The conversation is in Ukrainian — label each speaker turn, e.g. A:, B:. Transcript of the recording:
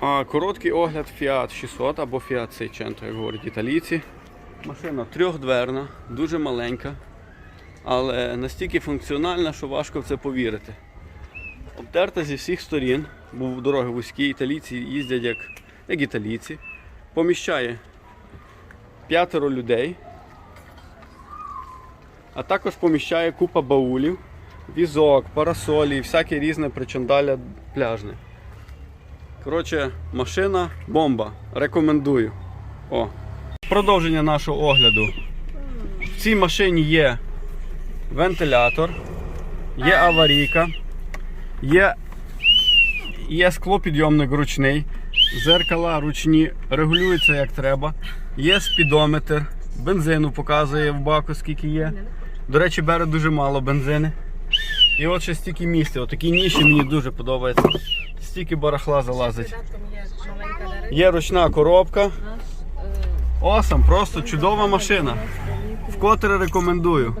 A: Короткий огляд Fiat 600 або Fiat Seicento, як говорять італійці. Машина трьохдверна, дуже маленька, але настільки функціональна, що важко в це повірити. Обтерта зі всіх сторін, бо дороги вузькі, італійці їздять як, як італійці. Поміщає п'ятеро людей, а також поміщає купа баулів, візок, парасолі, всяке різне причандаля пляжне. Коротше, машина бомба. Рекомендую. О. Продовження нашого огляду. В цій машині є вентилятор, є аварійка, є, є склопідйомник ручний, зеркала ручні, регулюються як треба. Є спідометр, бензину показує в баку, скільки є. До речі, бере дуже мало бензини. І от ще стільки місця. Отакі ніші мені дуже подобається. Стільки барахла залазить.
B: Є
A: ручна коробка. Осам, просто чудова машина. Вкотре рекомендую.